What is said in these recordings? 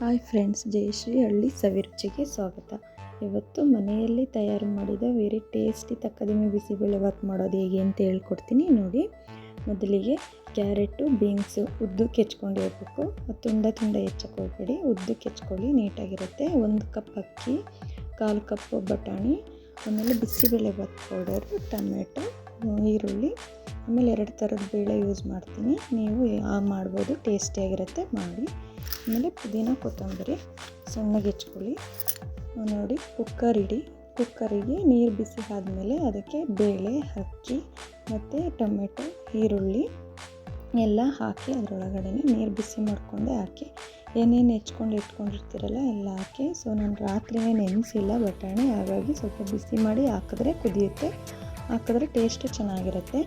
Hi friends Jayashree ಹಳ್ಳಿ ಸವಿರುಚಿಗೆ ಸ್ವಾಗತ. ಇವತ್ತು ಮನೆಯಲ್ಲಿ ತಯಾರು ಮಾಡಿದ ವೆರಿ ಟೇಸ್ಟಿ ತಕ್ಕದಿಮೆ ಬಿಸಿಬೇಳೆಭಾತ್ ಮಾಡೋದು ಹೇಗೆ ಅಂತ ಹೇಳ್ಕೊಡ್ತೀನಿ ನೋಡಿ. ಮೊದಲಿಗೆ ಕ್ಯಾರೆಟು ಬೀನ್ಸು ಉದ್ದಕ್ಕೆ ಹೆಚ್ಕೊಂಡಿರ್ಬೇಕು ತುಂಡ ತುಂಡ ಹೆಚ್ಚಕ್ಕೆ ಹೋಗ್ಬೇಡಿ. ಉದ್ದಕ್ಕೆ ಹೆಚ್ಕೊಳ್ಳಿ ನೀಟಾಗಿರುತ್ತೆ. ಒಂದು ಕಪ್ ಅಕ್ಕಿ, ಕಾಲು ಕಪ್ ಬಟಾಣಿ, ಆಮೇಲೆ ಬಿಸಿಬೇಳೆಭಾತ್ ಪೌಡರು, ಟೊಮೆಟೊ ಈರುಳ್ಳಿ, ಆಮೇಲೆ ಎರಡು ಥರದ ಬೇಳೆ ಯೂಸ್ ಮಾಡ್ತೀನಿ. ನೀವು ಆ ಮಾಡ್ಬೋದು ಟೇಸ್ಟಿಯಾಗಿರುತ್ತೆ ಮಾಡಿ. ಆಮೇಲೆ ಪುದೀನ, ಕೊತ್ತಂಬರಿ ಸಣ್ಣಗೆ ಹೆಚ್ಕೊಳ್ಳಿ. ನೋಡಿ ಕುಕ್ಕರ್ ಇಡಿ. ಕುಕ್ಕರಿಗೆ ನೀರು ಬಿಸಿ ಆದಮೇಲೆ ಅದಕ್ಕೆ ಬೇಳೆ ಅಕ್ಕಿ ಮತ್ತು ಟೊಮೆಟೊ, ಈರುಳ್ಳಿ ಎಲ್ಲ ಹಾಕಿ ಅದರೊಳಗಡೆ ನೀರು ಬಿಸಿ ಮಾಡಿಕೊಂಡೆ ಹಾಕಿ. ಏನೇನು ಹೆಚ್ಕೊಂಡು ಇಟ್ಕೊಂಡಿರ್ತೀರಲ್ಲ, ಎಲ್ಲ ಹಾಕಿ. ಸೊ ನಾನು ರಾತ್ರಿನೇ ನೆನೆಸಿಲ್ಲ ಬಟಾಣಿ ಹಾಗಾಗಿ ಸ್ವಲ್ಪ ಬಿಸಿ ಮಾಡಿ ಹಾಕಿದ್ರೆ ಕುದಿಯುತ್ತೆ. ಹಾಕಿದ್ರೆ ಟೇಸ್ಟು ಚೆನ್ನಾಗಿರುತ್ತೆ.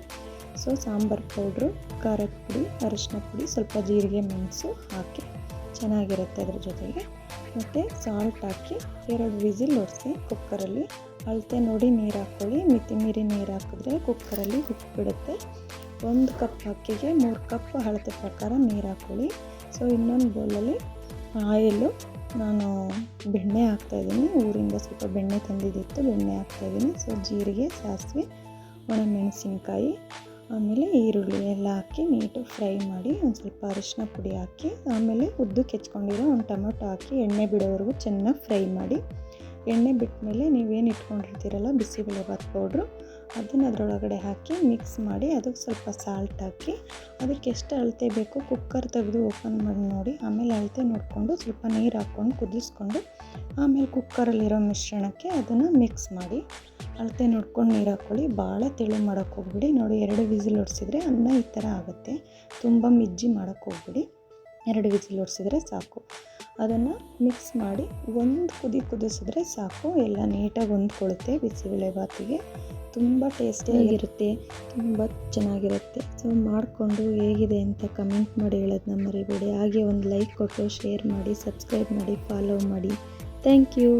ಸೊ ಸಾಂಬಾರು ಪೌಡ್ರು, ಖಾರದ ಪುಡಿ, ಅರಿಶಿನ ಪುಡಿ, ಸ್ವಲ್ಪ ಜೀರಿಗೆ, ಮೆಣಸು ಹಾಕಿ ಚೆನ್ನಾಗಿರುತ್ತೆ ಅದ್ರ ಜೊತೆಗೆ. ಮತ್ತು ಸಾಲ್ಟ್ ಹಾಕಿ ಎರಡು ವಿಸಿಲ್ ಒಡಿಸಿ ಕುಕ್ಕರಲ್ಲಿ ಅಳತೆ ನೋಡಿ ನೀರು ಹಾಕ್ಕೊಳ್ಳಿ ಮಿತಿ ಮೀರಿ ನೀರು ಹಾಕಿದ್ರೆ ಕುಕ್ಕರಲ್ಲಿ ಬಿಡುತ್ತೆ. ಒಂದು ಕಪ್ ಅಕ್ಕಿಗೆ ಮೂರು ಕಪ್ ಅಳತೆ ಪ್ರಕಾರ ನೀರು ಹಾಕ್ಕೊಳ್ಳಿ ಸೊ ಇನ್ನೊಂದು ಬೌಲಲ್ಲಿ ಆಯಿಲು ನಾನು ಬೆಣ್ಣೆ ಹಾಕ್ತಾಯಿದ್ದೀನಿ. ಊರಿಂದ ಸ್ವಲ್ಪ ಬೆಣ್ಣೆ ತಂದಿದ್ದಿತ್ತು, ಬೆಣ್ಣೆ ಹಾಕ್ತಾಯಿದ್ದೀನಿ. ಸೊ ಜೀರಿಗೆ, ಸಾಸಿವೆ, ಒಣಮೆಣಸಿನ್ಕಾಯಿ, ಆಮೇಲೆ ಈರುಳ್ಳಿ ಎಲ್ಲ ಹಾಕಿ ನೀಟು ಫ್ರೈ ಮಾಡಿ ಒಂದು ಸ್ವಲ್ಪ ಅರಿಶಿನ ಪುಡಿ ಹಾಕಿ, ಆಮೇಲೆ ಉದ್ದಕ್ಕೆ ಹೆಚ್ಕೊಂಡಿರೋ ಒಂದು ಟೊಮೊಟೊ ಹಾಕಿ ಎಣ್ಣೆ ಬಿಡೋವರೆಗೂ ಚೆನ್ನಾಗಿ ಫ್ರೈ ಮಾಡಿ ಎಣ್ಣೆ ಬಿಟ್ಟಮೇಲೆ ನೀವೇನು ಇಟ್ಕೊಂಡಿರ್ತೀರಲ್ಲ ಬಿಸಿಬೇಳೆಬಾತ್ ಪೌಡ್ರು ಅದನ್ನು ಅದರೊಳಗಡೆ ಹಾಕಿ ಮಿಕ್ಸ್ ಮಾಡಿ ಅದಕ್ಕೆ ಸ್ವಲ್ಪ ಸಾಲ್ಟ್ ಹಾಕಿ, ಅದಕ್ಕೆ ಎಷ್ಟು ಅಳತೆ ಬೇಕು ಕುಕ್ಕರ್ ತೆಗೆದು ಓಪನ್ ಮಾಡಿ ನೋಡಿ. ಆಮೇಲೆ ಅಳತೆ ನೋಡಿಕೊಂಡು ಸ್ವಲ್ಪ ನೀರು ಹಾಕ್ಕೊಂಡು ಕುದಿಸ್ಕೊಂಡು ಆಮೇಲೆ ಕುಕ್ಕರಲ್ಲಿರೋ ಮಿಶ್ರಣಕ್ಕೆ ಅದನ್ನು ಮಿಕ್ಸ್ ಮಾಡಿ. ಅಳತೆ ನೋಡ್ಕೊಂಡು ನೀರು ಹಾಕ್ಕೊಳ್ಳಿ ಭಾಳ ತೆಳು ಮಾಡೋಕ್ಕೆ ಹೋಗ್ಬಿಡಿ. ನೋಡಿ ಎರಡು ವಿಸಿಲ್ ಹೊಡ್ಸಿದ್ರೆ ಅನ್ನ ಈ ಥರ ಆಗುತ್ತೆ. ತುಂಬ ಮಿಜ್ಜಿ ಮಾಡೋಕ್ಕೆ ಹೋಗ್ಬಿಡಿ. ಎರಡು ವಿಸಿಲ್ ಹೊಡ್ಸಿದ್ರೆ ಸಾಕು. ಅದನ್ನು ಮಿಕ್ಸ್ ಮಾಡಿ ಒಂದು ಕುದಿ ಕುದಿಸಿದ್ರೆ ಸಾಕು. ಎಲ್ಲ ನೀಟಾಗಿ ಹೊಂದ್ಕೊಳ್ಳುತ್ತೆ ಬಿಸಿಬೇಳೆಬಾತಿಗೆ ತುಂಬ ಟೇಸ್ಟಿಯಾಗಿರುತ್ತೆ ತುಂಬ ಚೆನ್ನಾಗಿರುತ್ತೆ. ಸೊ ಮಾಡಿಕೊಂಡು ಹೇಗಿದೆ ಅಂತ ಕಮೆಂಟ್ ಮಾಡಿ ಹೇಳೋದನ್ನ ಮರಿಬೇಡಿ. ಹಾಗೆ ಒಂದು ಲೈಕ್ ಕೊಟ್ಟು ಶೇರ್ ಮಾಡಿ ಸಬ್ಸ್ಕ್ರೈಬ್ ಮಾಡಿ ಫಾಲೋ ಮಾಡಿ. Thank you